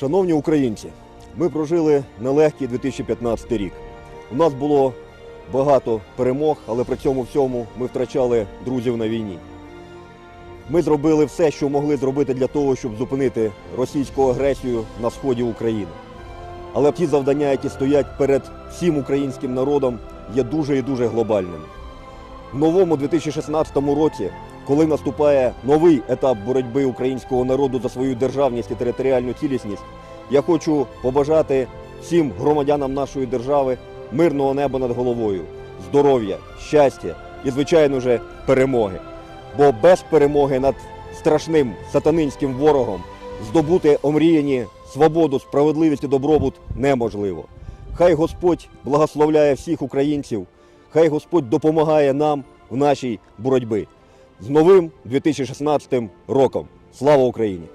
Шановні українці, ми прожили нелегкий 2015 рік. У нас було багато перемог, але при цьому всьому ми втрачали друзів на війні. Ми зробили все, що могли зробити для того, щоб зупинити російську агресію на сході України. Але ті завдання, які стоять перед всім українським народом, є дуже і дуже глобальними. В новому 2016 році, коли наступає новий етап боротьби українського народу за свою державність і територіальну цілісність, я хочу побажати всім громадянам нашої держави мирного неба над головою, здоров'я, щастя і, звичайно же, перемоги. Бо без перемоги над страшним сатанинським ворогом здобути омріяні свободу, справедливість і добробут неможливо. Хай Господь благословляє всіх українців, хай Господь допомагає нам в нашій боротьбі. З новим 2016 роком. Слава Україні!